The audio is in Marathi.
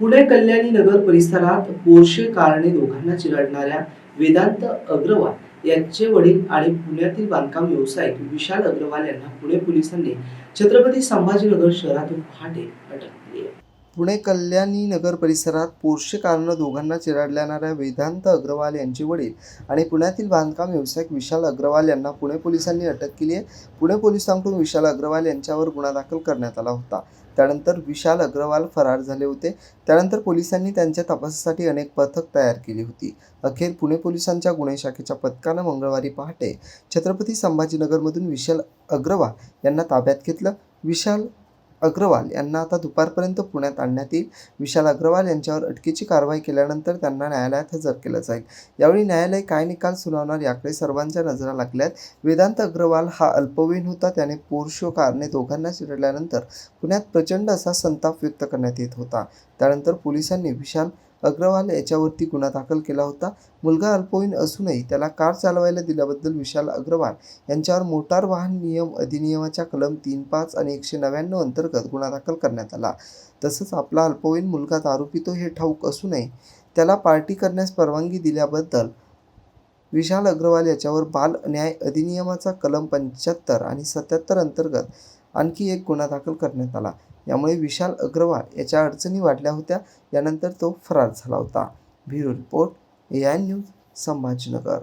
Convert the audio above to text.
पुणे कल्याणी नगर परिसरात पोरशे कारणे दोघांना चिरडणाऱ्या वेदांत अग्रवाल यांचे वडील आणि पुण्यातील बांधकाम व्यावसायिक विशाल अग्रवाल यांना पुणे पोलिसांनी छत्रपती संभाजीनगर शहरातून पहाटे अटक केली. पुणे कल्याणी नगर परिसरात पोरशे कारनं दोघांना चिराडल्याणाऱ्या वेदांत अग्रवाल यांचे वडील आणि पुण्यातील बांधकाम व्यावसायिक विशाल अग्रवाल यांना पुणे पोलिसांनी अटक केली आहे. पुणे पोलिसांकडून विशाल अग्रवाल यांच्यावर गुन्हा दाखल करण्यात आला होता. त्यानंतर विशाल अग्रवाल फरार झाले होते. त्यानंतर पोलिसांनी त्यांच्या तपासासाठी अनेक पथक तयार केली होती. अखेर पुणे पोलिसांच्या गुन्हे शाखेच्या पथकानं मंगळवारी पहाटे छत्रपती संभाजीनगरमधून विशाल अग्रवाल यांना ताब्यात घेतलं. विशाल अग्रवाल यांना आता दुपारपर्यंत पुण्यात आणण्यात येईल. विशाल अग्रवाल यांच्यावर अटकेची कारवाई केल्यानंतर त्यांना न्यायालयात हजर केलं जाईल. यावेळी न्यायालय काय निकाल सुनावणार याकडे सर्वांच्या नजरा लागल्यात. वेदांत अग्रवाल हा अल्पवयीन होता. त्याने पोर्शो कारने दोघांना चिरडल्यानंतर पुण्यात प्रचंड असा संताप व्यक्त करण्यात येत होता. त्यानंतर पोलिसांनी विशाल अग्रवाल याच्यावरती गुन्हा दाखल केला होता. मुलगा अल्पवयीन असूनही त्याला कार चालवायला दिल्याबद्दल विशाल अग्रवाल यांच्यावर मोटार वाहन नियम अधिनियमाच्या कलम तीन पाच आणि एकशे नव्याण्णव अंतर्गत गुन्हा दाखल करण्यात आला. तसंच आपला अल्पवयीन मुलगा दारू पितो हे ठाऊक असूनही त्याला पार्टी करण्यास परवानगी दिल्याबद्दल विशाल अग्रवाल याच्यावर बाल न्याय अधिनियमाचा कलम पंच्याहत्तर आणि सत्याहत्तर अंतर्गत आणखी एक गुन्हा दाखल करण्यात आला. यामुळे विशाल अग्रवाल याच्या अडचणी वाढल्या होत्या. यानंतर तो फरार झाला होता. Bureau report A I news Sambhajinagar.